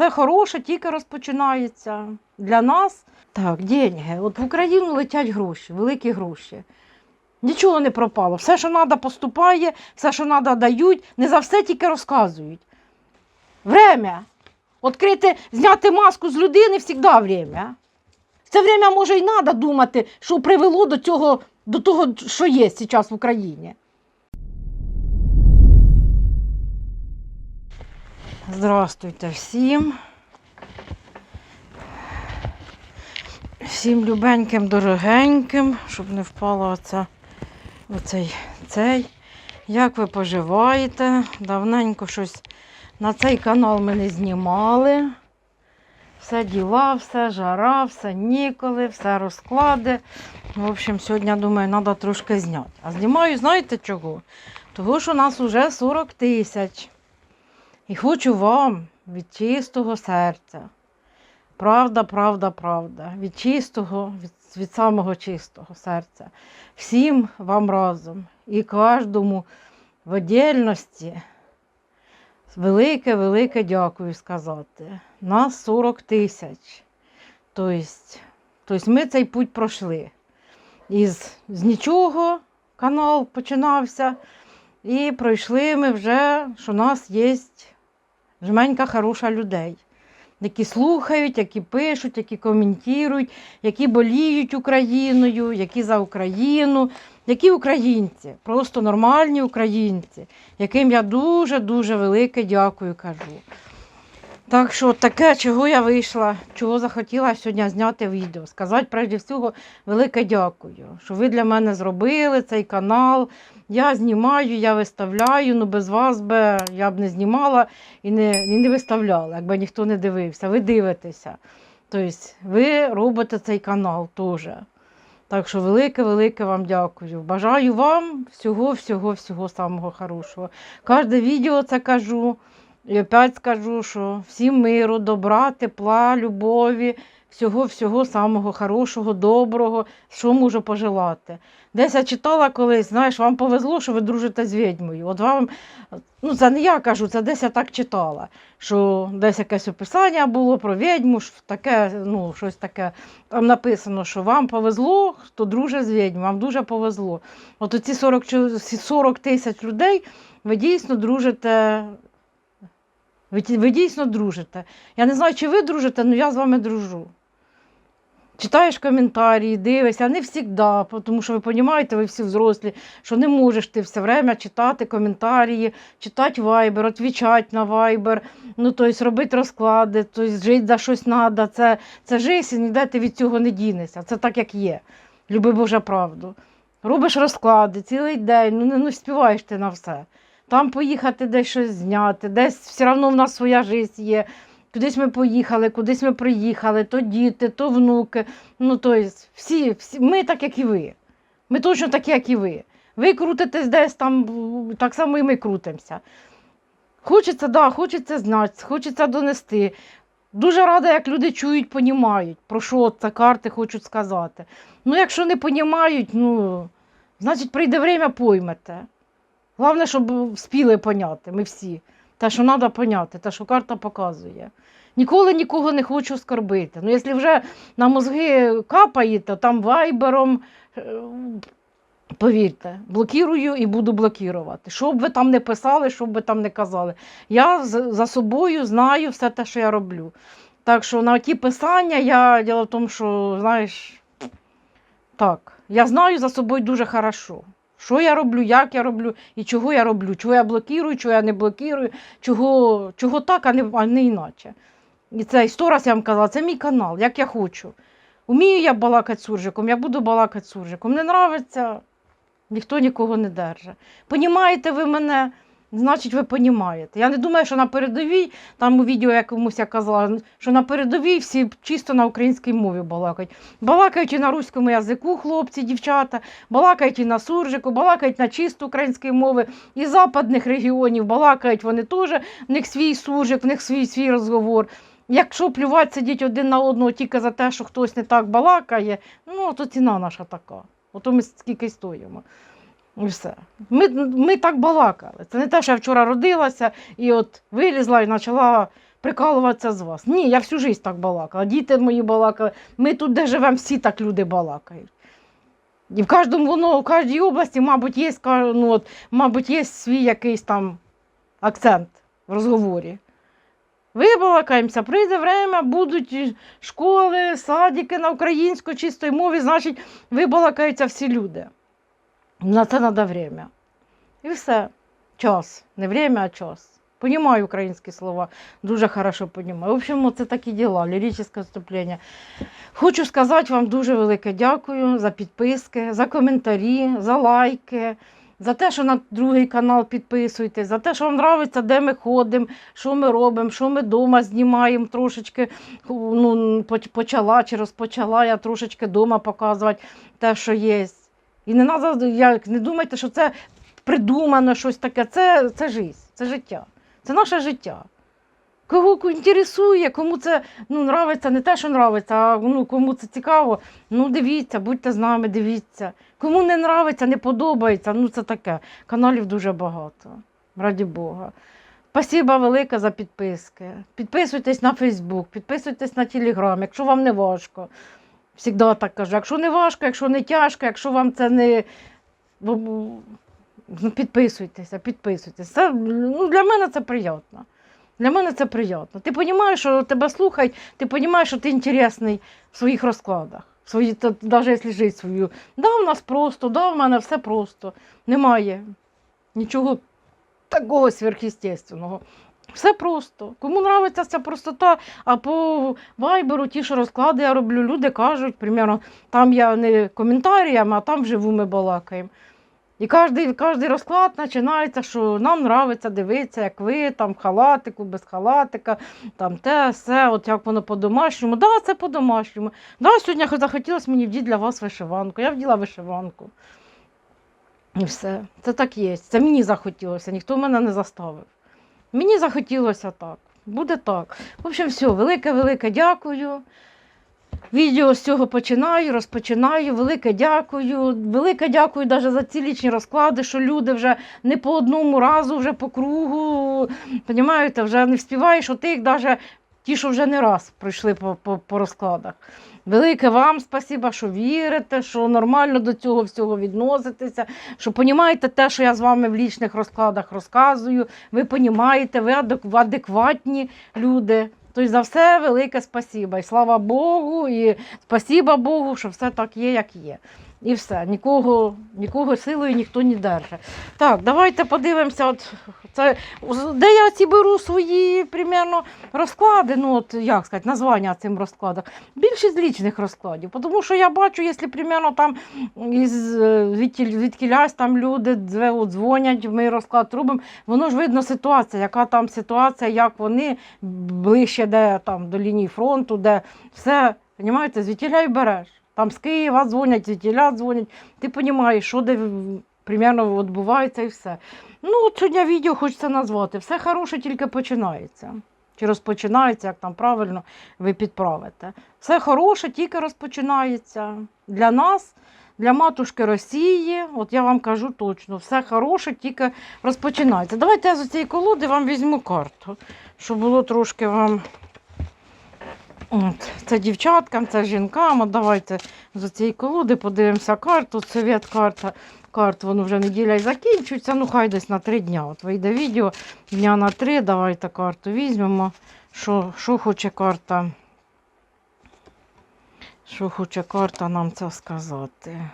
Все хороше тільки розпочинається для нас. Так, деньги. От в Україну летять гроші, великі гроші. Нічого не пропало. Все, що треба, поступає, все, що треба, дають. Не за все тільки розказують. Время. Открити, зняти маску з людини завжди время. Це время може і треба думати, що привело до цього, до того, що є зараз в Україні. Здравствуйте всім. Всім любеньким, дорогеньким, щоб не впала оця, оцей цей. Як ви поживаєте? Давненько щось на цей канал ми не знімали. Все діла, все жара, все ніколи, все розклади. В общем, сьогодні, думаю, треба трошки зняти. А знімаю, знаєте чого? Того, що у нас вже 40 тисяч. І хочу вам від чистого серця. Правда, правда, правда. Від чистого, від, від самого чистого серця. Всім вам разом і кожному в отдельності велике, велике дякую сказати. Нас 40 тисяч. Тобто, тобто ми цей путь пройшли. Із з нічого канал починався. І пройшли ми вже, що у нас є жменька хороша людей, які слухають, які пишуть, які коментують, які боліють Україною, які за Україну, які українці, просто нормальні українці, яким я дуже-дуже велике дякую кажу. Так що таке, чого я вийшла, чого захотіла сьогодні зняти відео. Сказати, прежде всього, велике дякую, що ви для мене зробили цей канал. Я знімаю, я виставляю, ну без вас би я б не знімала і не, і не виставляла, якби ніхто не дивився. Ви дивитеся. Тобто ви робите цей канал теж. Так що велике-велике вам дякую. Бажаю вам всього-всього-всього самого хорошого. Кожне відео це кажу. І опять скажу, що всім миру, добра, тепла, любові, всього-всього самого хорошого, доброго, що можу пожелати. Десь я читала колись, знаєш, вам повезло, що ви дружите з відьмою. От вам, ну це не я кажу, це десь я так читала, що десь якесь описання було про відьму, що таке, ну, щось таке. Там написано, що вам повезло, хто дружить з відьмою, вам дуже повезло. От оці 40, 40 тисяч людей ви дійсно дружите. Ви, ви дійсно дружите. Я не знаю, чи ви дружите, але я з вами дружу. Читаєш коментарі, дивишся, не завжди, тому що ви розумієте, ви всі взрослі, що не можеш ти все время читати коментарі, читати вайбер, відповідати на вайбер, ну, тобто робити розклади, тобто жити за щось треба. Це, це життя, і ніде ти від цього не дінешся. Це так, як є. Люби Божа правду. Робиш розклади цілий день, ну не ну, співаєш ти на все. Там поїхати десь щось зняти, десь все одно в нас своя життя є. Кудись ми поїхали, кудись ми приїхали, то діти, то внуки. Ну, тобто, всі, всі, ми так, як і ви. Ми точно такі, як і ви. Ви крутитесь десь там, так само і ми крутимося. Хочеться, да, хочеться знати, хочеться донести. Дуже рада, як люди чують, понімають, про що це карти хочуть сказати. Ну, якщо не понімають, ну, значить прийде время, поймете. Головне, щоб вспіли поняти, ми всі. Те, що треба поняти, те, що карта показує. Ніколи нікого не хочу скорбити. Ну, якщо вже на мозги капаєте, там вайбером, е, повірте, блокірую і буду блокувати. Що б ви там не писали, що б ви там не казали. Я за собою знаю все те, що я роблю. Так що на ті писання я діло в тому, що, знаєш, так, я знаю за собою дуже хорошо. Що я роблю, як я роблю і чого я роблю, чого я блокірую, чого я не блокірую, чого, чого так, а не, а не іначе. І це сто раз я вам казала, це мій канал, як я хочу. Умію я балакати суржиком, я буду балакати суржиком. Не нравиться, ніхто нікого не держить. Понімаєте ви мене, значить, ви понімаєте. Я не думаю, що на передовій, там у відео якомусь я казала, що на передовій всі чисто на українській мові балакають. Балакають і на руському язику хлопці, дівчата, балакають і на суржику, балакають на чисто українській мови. І западних регіонів балакають вони теж, в них свій суржик, в них свій свій розговор. Якщо плювати сидіть один на одного тільки за те, що хтось не так балакає, ну то ціна наша така. Ото ми скільки стоїмо. І все. Ми, ми так балакали. Це не те, що я вчора родилася і от вилізла і почала прикалуватися з вас. Ні, я всю життя так балакала. Діти мої балакали. Ми тут, де живемо, всі так люди балакають. І в кожному воно, в кожній області, мабуть, є, ну, от, мабуть, є свій якийсь там акцент в розговорі. Вибалакаємося, прийде время, будуть школи, садики на українській чистій мові, значить, вибалакаються всі люди. На це треба время. І все. Час. Не время, а час. Понімаю українські слова, дуже хорошо понімаю. В общем, це такі діла, ліричне вступлення. Хочу сказати вам дуже велике дякую за підписки, за коментарі, за лайки, за те, що на другий канал підписуєтесь, за те, що вам подобається, де ми ходимо, що ми робимо, що ми вдома знімаємо трошечки. Ну, почала чи розпочала я трошечки вдома показувати те, що є. І не надо, як, не думайте, що це придумано щось таке. Це, це життя, це життя. Це наше життя. Кого інтересує, кому це ну, нравиться, не те, що нравиться, а ну, кому це цікаво, ну дивіться, будьте з нами, дивіться. Кому не нравиться, не подобається, ну це таке. Каналів дуже багато. Раді Бога. Спасибо велике за підписки. Підписуйтесь на Фейсбук, підписуйтесь на Телеграм, якщо вам не важко. Всігда так кажу. Якщо не важко, якщо не тяжко, якщо вам це не. Ну, підписуйтеся, підписуйтесь. Це, ну, для мене це приємно. Для мене це приємно. Ти розумієш, що тебе слухають, ти розумієш, що ти інтересний в своїх розкладах. Свої, та, навіть якщо жити свою. Да, в нас просто, да, в мене все просто. Немає нічого такого сверхъестественного. Все просто. Кому подобається ця простота, а по вайберу ті, що розклади я роблю, люди кажуть, примерно, там я не коментаріями, а там вживу ми балакаємо. І кожен, розклад починається, що нам подобається дивитися, як ви там халатику, без халатика, там те, все, от як воно по-домашньому. Да, це по-домашньому. Да, сьогодні захотілося мені вдіти для вас вишиванку. Я вділа вишиванку. І все. Це так є. Це мені захотілося, ніхто мене не заставив. Мені захотілося так. Буде так. В общем, все, велике-велике дякую. Відео з цього починаю, розпочинаю. Велике дякую. Велике дякую навіть за ці лічні розклади, що люди вже не по одному разу, вже по кругу. Понімаєте, вже не вспіваєш отих, навіть ті, що вже не раз пройшли по, по, по розкладах. Велике вам спасіба, що вірите, що нормально до цього всього відноситеся, що понімаєте те, що я з вами в лічних розкладах розказую. Ви понімаєте, ви адекватні люди. Тобто за все велике спасіба. І слава Богу, і спасіба Богу, що все так є, як є. І все, нікого, нікого силою ніхто не держить. Так, давайте подивимося, от, це, де я ці беру свої примерно розклади, ну от як сказати, названня цим розкладам. Більшість лічних розкладів. Тому що я бачу, якщо примерно там із е, звідкілясь там люди дзвонять, ми розклад робимо, воно ж видно ситуація, яка там ситуація, як вони ближче де там до лінії фронту, де все, розумієте, звідтіля й береш. Там з Києва дзвонять, звідтіля дзвонять. Ти розумієш, що де примерно відбувається і все. Ну, от сьогодні відео хочеться назвати. Все хороше тільки починається. Чи розпочинається, як там правильно ви підправите. Все хороше тільки розпочинається. Для нас, для матушки Росії, от я вам кажу точно, все хороше тільки розпочинається. Давайте я з цієї колоди вам візьму карту, щоб було трошки вам. От, це дівчаткам, це жінкам. От давайте з цієї колоди подивимося карту. Совет карта. Карт воно вже неділя і закінчується. Ну, хай десь на три дня. От вийде відео дня на три. Давайте карту візьмемо. Що, що хоче карта? Що хоче карта нам це сказати?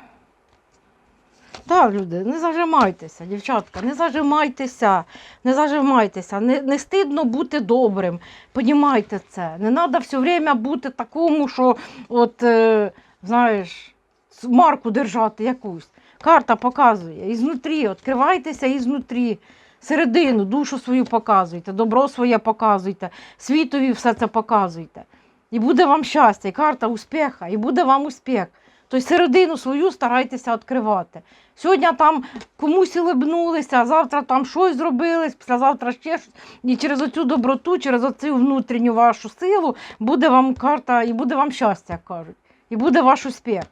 Так, люди, не зажимайтеся, дівчатка, не зажимайтеся, не зажимайтеся, не, не стидно бути добрим. Понімайте це. Не треба все время бути такому, що от, е, знаєш, марку держати якусь. Карта показує. Ізнутрі, відкривайтеся ізнутрі. Середину, душу свою показуйте, добро своє показуйте, світові все це показуйте. І буде вам щастя, і карта успіха, і буде вам успіх. Тобто середину свою старайтеся відкривати. Сьогодні там комусь улибнулися, а завтра там щось зробили, післязавтра ще щось. І через оцю доброту, через оцю внутрішню вашу силу буде вам карта і буде вам щастя, як кажуть. І буде ваш успіх.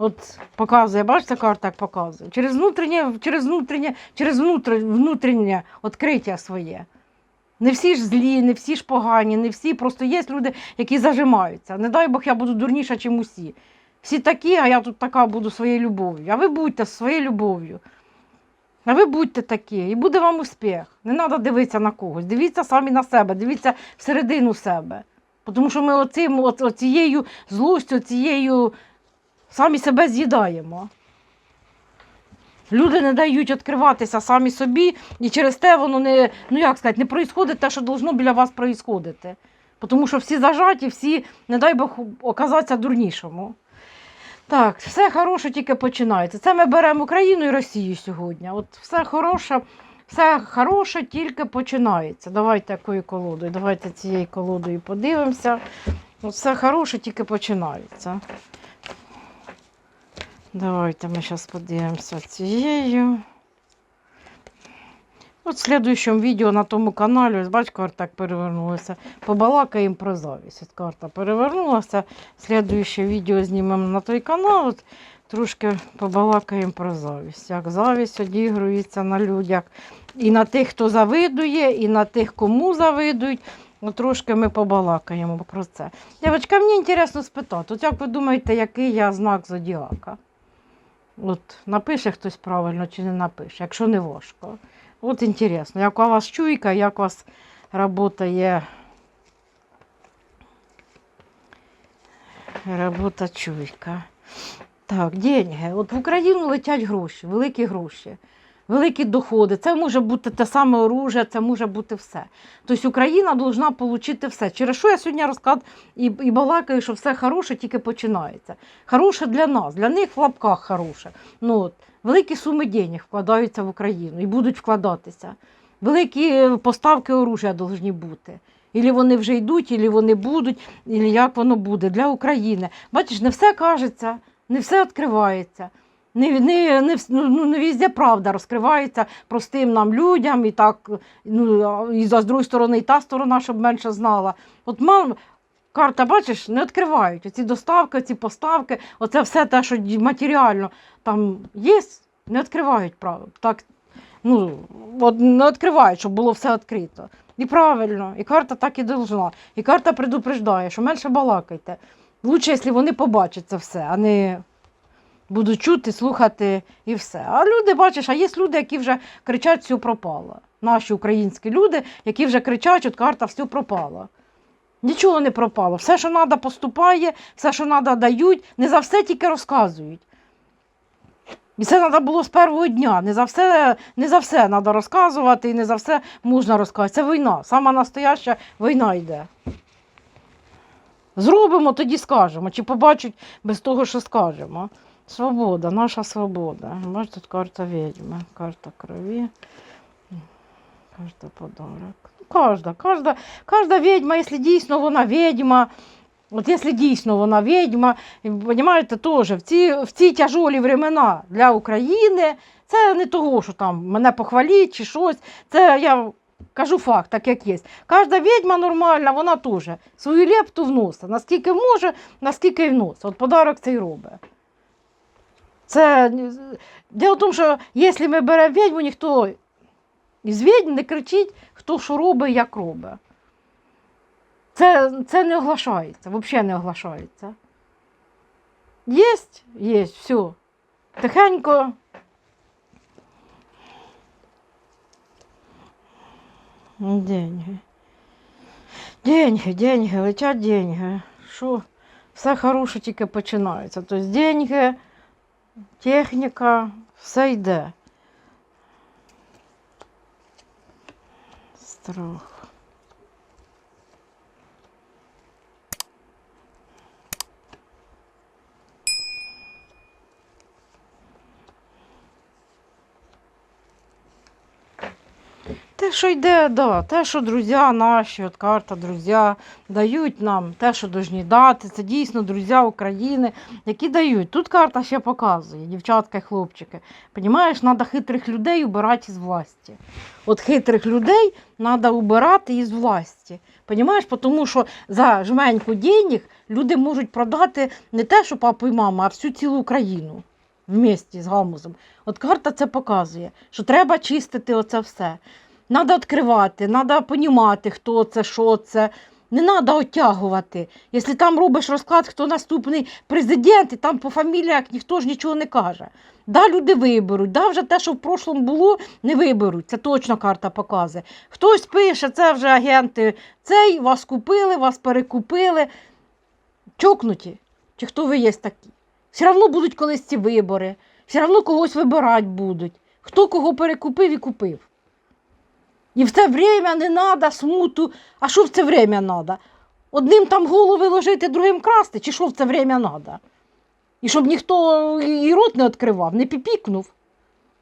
От показує, бачите, карта як показує. Через внутрішнє, через внутрішнє, через внутрішнє, відкриття своє. Не всі ж злі, не всі ж погані, не всі. Просто є люди, які зажимаються. Не дай Бог, я буду дурніша, ніж усі. Всі такі, а я тут така буду своєю любов'ю. А ви будьте своєю любов'ю. А ви будьте такі, і буде вам успіх. Не треба дивитися на когось. Дивіться самі на себе, дивіться всередину себе. Тому що ми оцим, оцією злостю, оцією самі себе з'їдаємо. Люди не дають відкриватися самі собі, і через те воно не, ну як сказати, не проїсходить те, що должно біля вас проїсходити. Тому що всі зажаті, всі, не дай Бог, оказатися дурнішому. Так, все хороше тільки починається. Це ми беремо Україну і Росію сьогодні. От все хороше, все хороше тільки починається. Давайте якою колодою. Давайте цією колодою подивимося. От все хороше тільки починається. Давайте ми зараз подивимося цією. От в слідуючому відео на тому каналі, ось бач, карта так перевернулася. Побалакаємо про завість. Карта перевернулася. Слідуюче відео знімемо на той канал. От трошки побалакаємо про завість. Як завість одігрується на людях. І на тих, хто завидує, і на тих, кому завидують. От трошки ми побалакаємо про це. Дівчатка, мені цікаво спитати, от як ви думаєте, який я знак зодіака? От напише хтось правильно чи не напише, якщо не важко. От інтересно, як у вас чуйка, як у вас працює робота чуйка. Так, деньги. От в Україну летять гроші, великі гроші, великі доходи. Це може бути те саме оружие, це може бути все. Тобто Україна повинна отримати все. Через що я сьогодні розклад і, і балакаю, що все хороше тільки починається. Хороше для нас, для них в лапках хороше. Ну, от, великі суми денег вкладаються в Україну і будуть вкладатися. Великі е, поставки оружия повинні бути. Ілі вони вже йдуть, ілі вони будуть, ілі як воно буде для України. Бачиш, не все кажеться, не все відкривається. Не, не, не, ну, ну, не везде правда розкривається простим нам людям, і так, ну, і з другої сторони, і та сторона, щоб менше знала. От мам, карта, бачиш, не відкривають. Оці доставки, ці поставки, оце все те, що матеріально там є, не відкривають прав- так, ну, от не відкривають, щоб було все відкрито. І правильно, і карта так і должна. І карта предупреждає, що менше балакайте. Лучше, якщо вони побачать це все, а не будуть чути, слухати і все. А люди, бачиш, а є люди, які вже кричать, все пропало. Наші українські люди, які вже кричать, от карта все пропало. Нічого не пропало. Все, що треба, поступає, все, що треба, дають, не за все тільки розказують. І це треба було з першого дня. Не за все, не все треба розказувати і не за все можна розказувати. Це війна. Сама настояща війна йде. Зробимо, тоді скажемо. Чи побачать без того, що скажемо. Свобода, наша свобода. Бачите, тут карта відьми, карта крові, карта подарок. Кожна, кожна, кожна відьма, якщо дійсно вона відьма, от якщо дійсно вона відьма, розумієте, теж в ці, в ці тяжолі времена для України, це не того, що там мене похваліть чи щось. Це я кажу факт, так як є. Кожна відьма нормальна, вона теж свою лепту вносить. Наскільки може, наскільки й вносить. От подарок цей робить. Це Діло в тому, що якщо ми беремо відьму, ніхто із відьм не кричить, хто що робить, як робить. Це, це не оглашається, взагалі не оглашається. Єсть, єсть, все. Тихенько. Деньги. Деньги, деньги, летять деньги. Що? Все хороше тільки починається. Тобто деньги, техніка, все йде. Страх. Те, що йде, да, те, що друзі наші, от карта друзі дають нам, те, що повинні дати, це дійсно друзі України, які дають. Тут карта ще показує, дівчатка і хлопчики. Понімаєш, треба хитрих людей убирати із власті. От хитрих людей треба убирати із власті. Понімаєш, тому що за жменьку денег люди можуть продати не те, що папу і мама, а всю цілу Україну вместе з гамузом. От карта це показує, що треба чистити оце все. Треба відкривати, треба розуміти, хто це, що це. Не треба оттягувати. Якщо там робиш розклад, хто наступний президент, і там по фаміліях ніхто ж нічого не каже. Да, люди виберуть, да, вже те, що в прошлому було, не виберуть. Це точно карта показує. Хтось пише, це вже агенти цей, вас купили, вас перекупили. Чокнуті. Чи хто ви є такі? Все одно будуть колись ці вибори, все одно когось вибирати будуть. Хто кого перекупив і купив. І в це время не треба смуту. А що в це время треба? Одним там голови ложити, другим красти, чи що в це время треба? І щоб ніхто і рот не відкривав, не піпікнув.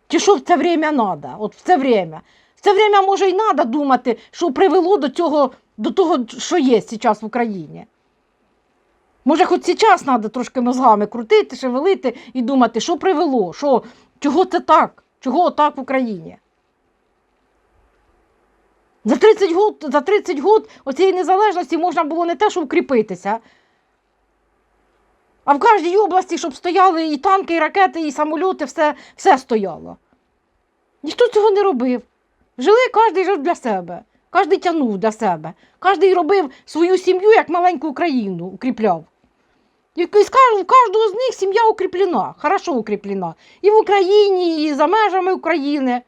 Чи що в це время треба? От в це время. В це время може й треба думати, що привело до цього, до того, що є зараз в Україні. Може, хоч зараз треба трошки мозгами крутити, шевелити і думати, що привело, що, чого це так, чого так в Україні. За 30 год, за 30 год оцієї незалежності можна було не те, що укріпитися, а в кожній області, щоб стояли і танки, і ракети, і самольоти, все, все стояло. Ніхто цього не робив. Жили кожен жив для себе, кожен тягнув для себе, кожен робив свою сім'ю як маленьку Україну, укріпляв. І в кожного з них сім'я укріплена, хорошо укріплена. І в Україні, і за межами України.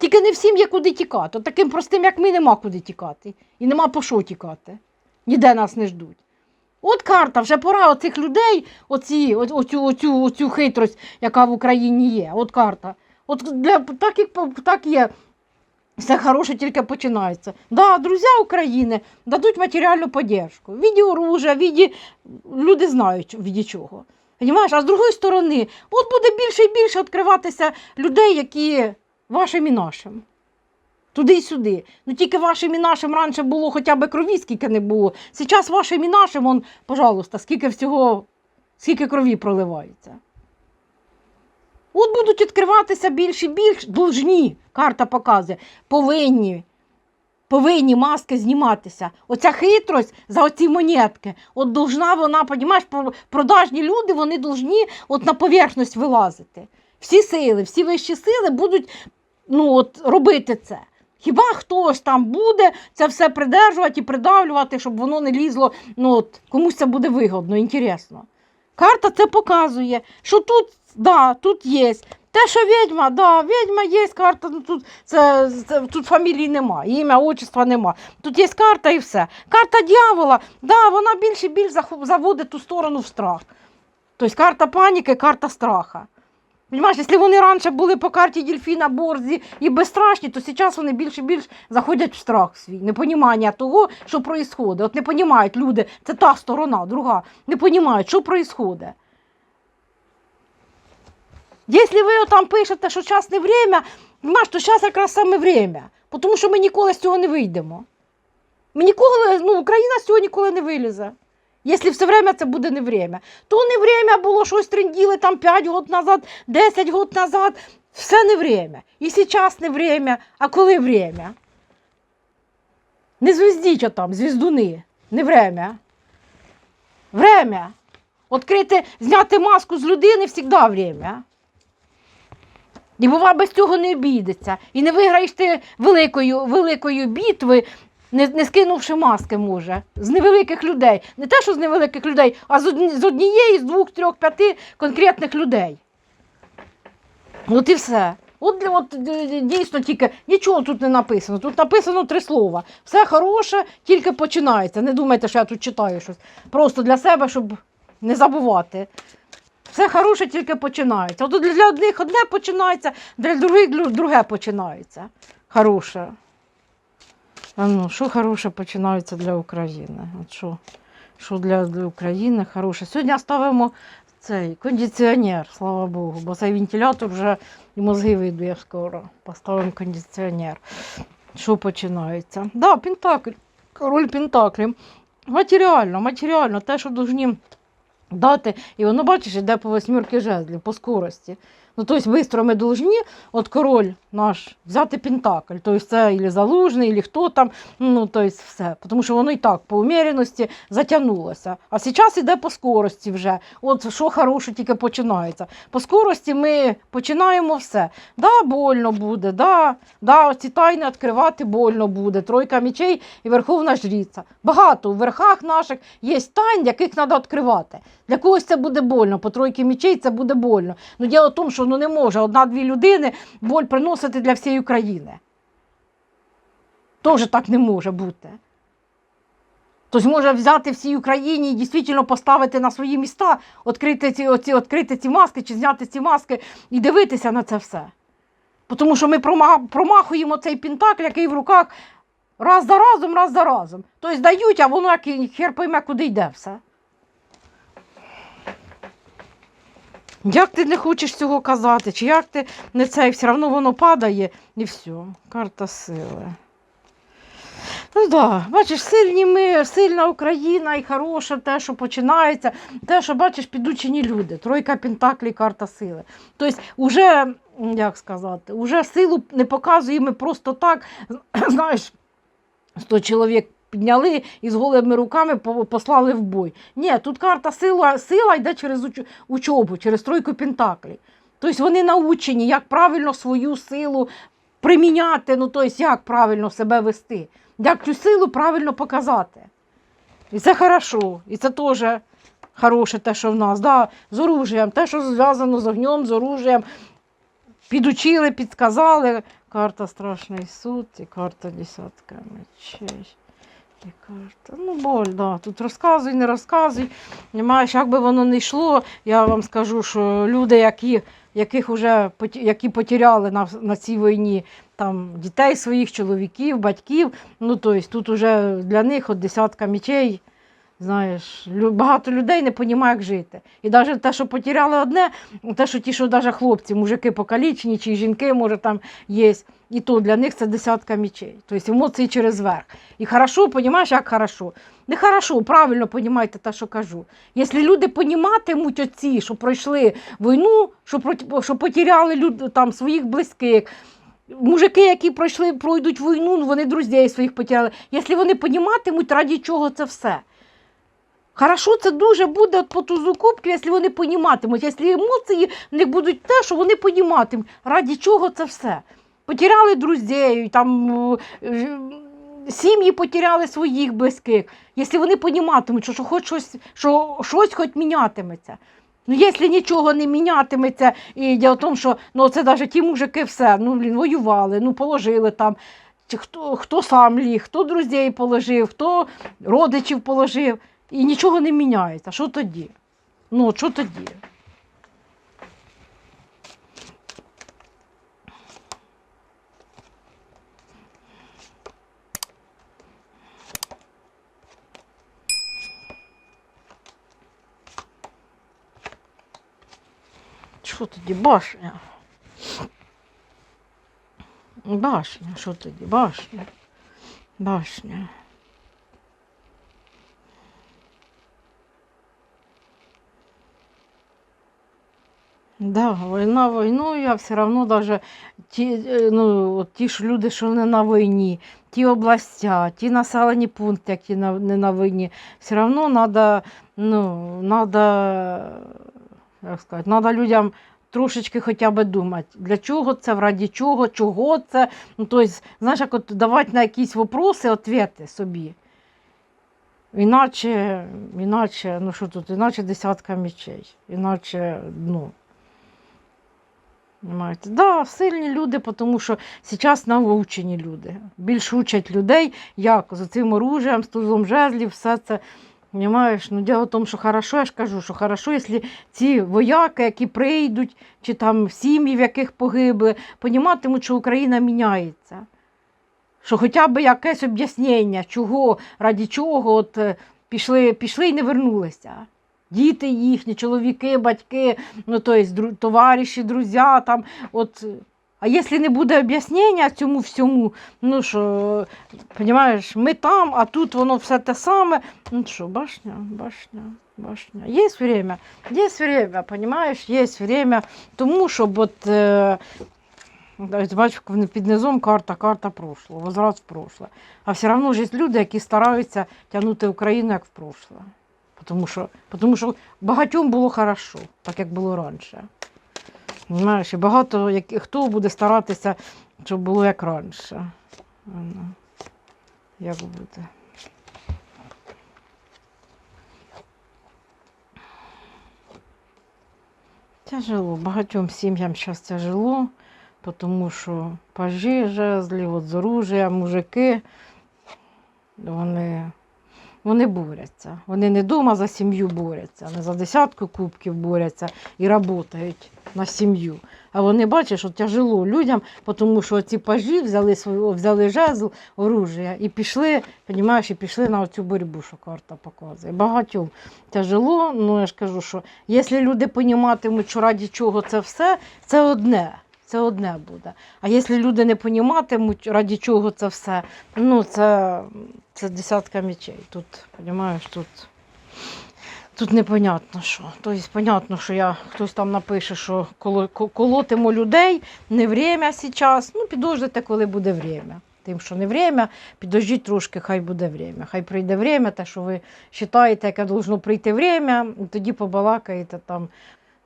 Тільки не всім є куди тікати. Таким простим, як ми, нема куди тікати. І нема по що тікати. Ніде нас не ждуть. От карта, вже пора оцих людей, оці, оцю, оцю, оцю хитрость, яка в Україні є. От карта. От для, так, як, так є. Все хороше тільки починається. Да, друзі України дадуть матеріальну. В віді оружия, віді... люди знають, віді чого. Понімаєш? А з другої сторони, от буде більше і більше відкриватися людей, які вашим і нашим. Туди й сюди. Ну тільки вашим і нашим раніше було хоча б крові, скільки не було. Зараз вашим і нашим, он, пожалуйста, скільки всього, скільки крові проливається. От будуть відкриватися більше і більше, должні, карта показує, повинні. Повинні маски зніматися. Оця хитрость за оці монетки. От должна вона, понімаєш, продажні люди, вони должні от на поверхність вилазити. Всі сили, всі вищі сили будуть ну, от, робити це. Хіба хтось там буде це все придержувати і придавлювати, щоб воно не лізло, ну, от, комусь це буде вигодно, інтересно. Карта це показує, що тут, да, тут є. Те, що відьма, да, відьма є карта, ну тут, це, це, тут фамілії нема, ім'я, отчества нема. Тут є карта і все. Карта дьявола, да, вона більше і більше заху- заводить ту сторону в страх. Тобто карта паніки, карта страха. Понимаєш, якщо вони раніше були по карті дельфіна, борзі і безстрашні, то зараз вони більше і більше заходять в страх свій, непонімання того, що відбувається. От не розуміють люди, це та сторона, друга, не розуміють, що відбувається. Якщо ви там пишете, що час не время, понимаєш, то зараз якраз саме время, тому що ми ніколи з цього не вийдемо. Ми ніколи, ну, Україна з цього ніколи не вилізе. Якщо все время це буде не время. То не время було щось тренділи там 5 років назад, 10 років назад. Все не время. І зараз не время. А коли время? Не звездіть там, звіздуни. Не время. Время. Открити, зняти маску з людини завжди время. І бува без цього не обійдеться. І не виграєш ти великою, великої бітви, не, не скинувши маски, може, з невеликих людей. Не те, що з невеликих людей, а з, одні, з однієї, з двох, трьох, п'яти конкретних людей. От і все. От, от дійсно тільки нічого тут не написано. Тут написано три слова. Все хороше, тільки починається. Не думайте, що я тут читаю щось. Просто для себе, щоб не забувати. Все хороше тільки починається. От для одних одне починається, для других друге починається. Хороше. Ну, що хороше починається для України? От що, що для, для України хороше? Сьогодні ставимо цей кондиціонер, слава Богу, бо цей вентилятор вже і мозги вийде скоро. Поставимо кондиціонер. Що починається? Да, Пентакль. Король Пентаклів. Матеріально, матеріально, те, що повинні дати. І воно, бачиш, йде по восьмірки жезлів, по скорості. Ну, тобто, швидко ми повинні, от король наш, взяти Пентакль. Тобто, це і залужний, і хто там, ну, тобто, все. Тому що воно і так по уміряності затягнулося. А зараз йде по скорості вже. От що хороше тільки починається. По скорості ми починаємо все. Да, больно буде, да, да, ці тайни відкривати больно буде. Тройка мечей і верховна жріця. Багато у верхах наших є тайн, яких треба відкривати. Для когось це буде больно, по тройки мечей це буде больно. Ну, діло в тому, що ну, не може одна-дві людини боль приносити для всієї України. Теж так не може бути. Хтось може взяти всій Україні і дійсно поставити на свої міста, відкрити ці, оці, відкрити ці маски чи зняти ці маски і дивитися на це все. Тому що ми промахуємо цей пентакль, який в руках раз за разом, раз за разом. Тобто дають, а воно як хер пойме, куди йде все. Як ти не хочеш цього казати, чи як ти не цей, все одно воно падає і все. Карта сили. Ну так, да, бачиш, сильні ми, сильна Україна і хороше те, що починається, те, що бачиш, підучені люди. Тройка пентаклей, карта сили. Тобто, вже, як сказати, уже силу не показуємо просто так, знаєш, 100 чоловік підняли і з голими руками послали в бой. Ні, тут карта сила, сила йде через уч- учобу, через тройку пентаклей. Тобто вони научені, як правильно свою силу приміняти, ну тобто як правильно себе вести, як цю силу правильно показати. І це хорошо, і це теж хороше те, що в нас, да, з оружієм, те, що зв'язано з огнем, з оружієм. Підучили, підказали. Карта Страшний суд і карта десятка мечей. І карта. Ну, боль, да. Тут розказуй, не розказуй. Немаєш, як би воно не йшло, я вам скажу, що люди, які, яких уже, які потеряли на, на цій війні там, дітей своїх, чоловіків, батьків, ну, тобто, тут уже для них от десятка мечей. Знаєш, багато людей не розуміє, як жити. І навіть те, що потеряли одне, те, що ті, що навіть хлопці, мужики покалічені, чи жінки, може, там є, і то для них це десятка мічей. Тобто емоції через верх. І хорошо, розумієш, як хорошо. Не хорошо, правильно розумієте те, що кажу. Якщо люди розумітимуть оці, що пройшли війну, що, що потеряли люд, там, своїх близьких, Мужики, які пройшли, пройдуть війну, ну, вони друзей своїх потеряли. Якщо вони розумітимуть, раді чого це все. Хорошо, це дуже буде от по тузу кубків, якщо вони поніматимуть, якщо емоції в них будуть те, що вони поніматимуть, раді чого це все. Потеряли друзей, там, е, сім'ї потеряли своїх близьких. Якщо вони поніматимуть, що, що, хоч щось, що щось хоч мінятиметься. Ну, якщо нічого не мінятиметься, і діло в тому, що ну, це навіть ті мужики все, ну, блін, воювали, ну, положили там. Чи хто, хто сам ліг, хто друзей положив, хто родичів положив, і нічого не міняється. Що тоді? Ну, що тоді? Що тоді? Башня. Башня, що тоді? Башня. Башня. Да, війна війною, а все одно даже ті, е, ну, ті ж люди, що не на війні, ті областя, ті населені пункти, які на, не на війні, все одно треба, ну, надо, як сказати, надо людям трошечки хоча б думати, для чого це, раді чого, чого це. Ну, тобто, знаєш, як от давати на якісь вопроси відповіді собі. Іначе, іначе, ну що тут, іначе десятка мечей, іначе, ну. Понимаєте? Да, сильні люди, тому що зараз навчені люди. Більш учать людей, як з цим оружієм, з тузом жезлів, все це. Понимаєш? Ну, діло в тому, що хорошо, я ж кажу, що хорошо, якщо ці вояки, які прийдуть, чи там сім'ї, в яких погибли, поніматимуть, що Україна міняється. Що хоча б якесь об'яснення, чого, раді чого от, е, пішли, пішли і не вернулися. Діти їхні, чоловіки, батьки, ну, то есть, дру, товариші, друзі, там, от, А якщо не буде об'яснення цьому всьому, ну що, розумієш, ми там, а тут воно все те саме. Ну що, башня, башня, башня. Є время, є время, розумієш, є время, тому щоб от. Е, бачу, під низом карта, карта прошлого, возврат в прошле. А все одно ж є люди, які стараються тягнути Україну як в прошле. Тому що, тому що багатьом було хорошо, так як було раніше. Знаєш, багато як, хто буде старатися, щоб було як раніше. Як буде. Тяжело, багатьом сім'ям зараз тяжело, тому що пажі, жезлі, от з оружия, мужики, вони, вони борються. Вони не вдома за сім'ю борються, не за десятку кубків борються і працюють на сім'ю. А вони бачать, що тяжело людям, тому що ці пажі взяли свою, взяли жезл, оружие і пішли, розумієш, і пішли на цю боротьбу, що карта показує. Багатьом тяжело, ну я ж кажу, що якщо люди поніматимуть, що раді чого це все, це одне. Це одне буде. А якщо люди не поніматимуть, раді чого це все, ну це, це десятка мечей. Тут, розумієш, тут, тут непонятно що. Тобто, понятно, що я хтось там напише, що колотимо людей, не время зараз. Ну, підождете, коли буде время. Тим, що не время, підождіть трошки, хай буде время. Хай прийде время, те, що ви вважаєте, яке должно прийти время, тоді побалакаєте там.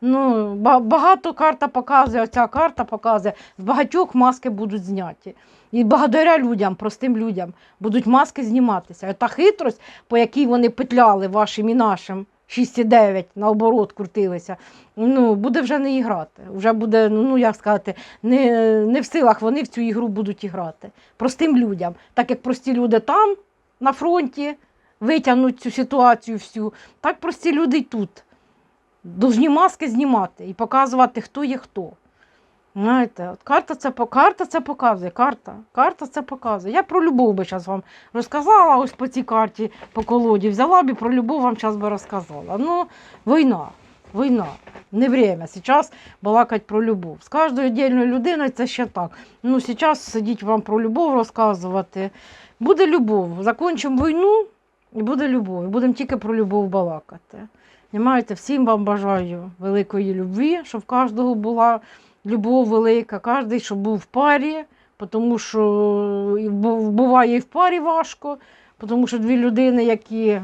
Ну, багато карта показує, оця карта показує, з багатьох маски будуть зняті. І благодаря людям, простим людям, будуть маски зніматися. Та хитрость, по якій вони петляли вашим і нашим, 6,9 наоборот крутилися, ну, буде вже не іграти. Вже буде, ну як сказати, не, не в силах вони в цю ігру будуть іграти. Простим людям. Так як прості люди там, на фронті, витягнуть цю ситуацію всю, так прості люди й тут. Должні маски знімати і показувати, хто є хто. Знаєте, от карта це, карта це показує. Карта, карта це показує. Я про любов би зараз вам розказала ось по цій карті, по колоді. Взяла б і про любов вам зараз би розказала. Ну, війна, війна. Не время. Зараз балакать про любов. З кожною віддільною людиною це ще так. Ну, зараз сидіть вам про любов розказувати. Буде любов. Закінчимо війну і буде любов. Будемо тільки про любов балакати. Понимаєте, всім вам бажаю великої любві, щоб в кожного була любов велика, кожен, щоб був в парі, тому що буває і в парі важко, тому що дві людини, які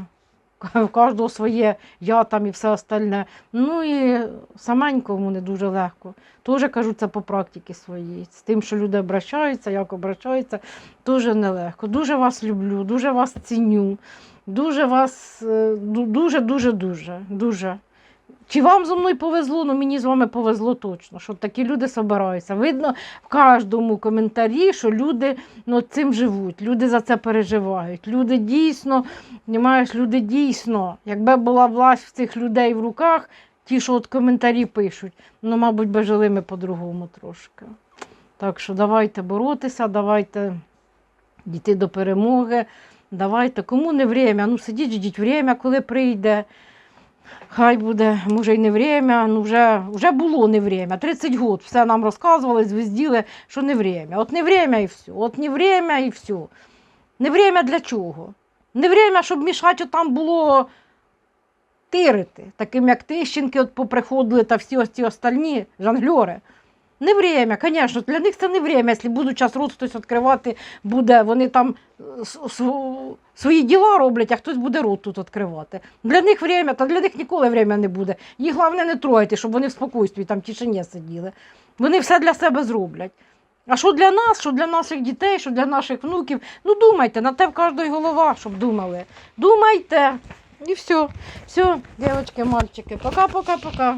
в кожного своє я там і все остальне. Ну і саменькому не дуже легко. Теж кажу це по практиці своїй. З тим, що люди обращаються, як обращаються, теж нелегко. Дуже вас люблю, дуже вас ціню. Дуже вас, е, дуже, дуже, дуже. Чи вам зо мною повезло? Ну мені з вами повезло точно, що такі люди собираються. Видно в кожному коментарі, що люди ну, цим живуть, люди за це переживають. Люди дійсно, понімаєш, люди дійсно, якби була власть в цих людей в руках, ті, що от коментарі пишуть, ну, мабуть, би жили ми по-другому трошки. Так що давайте боротися, давайте йти до перемоги. Давайте, кому не время, ну сидіть, ждіть время, коли прийде. Хай буде, може, й не время, ну вже, вже було не время. 30 років все нам розказували, звезділи, що не время. От не время і все. От не время і все. Не время для чого? Не время, щоб мішати там було тирити, таким як Тищенки от поприходили та всі ось ці остальні жонгльори. Не время, звісно, для них це не время. Якщо будуть час рот хтось відкривати, буде, вони там св- свої діла роблять, а хтось буде рот тут відкривати. Для них время, та для них ніколи время не буде. Їх головне не трогайте, щоб вони в спокійстві там в тишині сиділи. Вони все для себе зроблять. А що для нас, що для наших дітей, що для наших внуків? Ну думайте, на те в кожної голова, щоб думали. Думайте. І все. Все, дівчатки, мальчики, пока-пока-пока.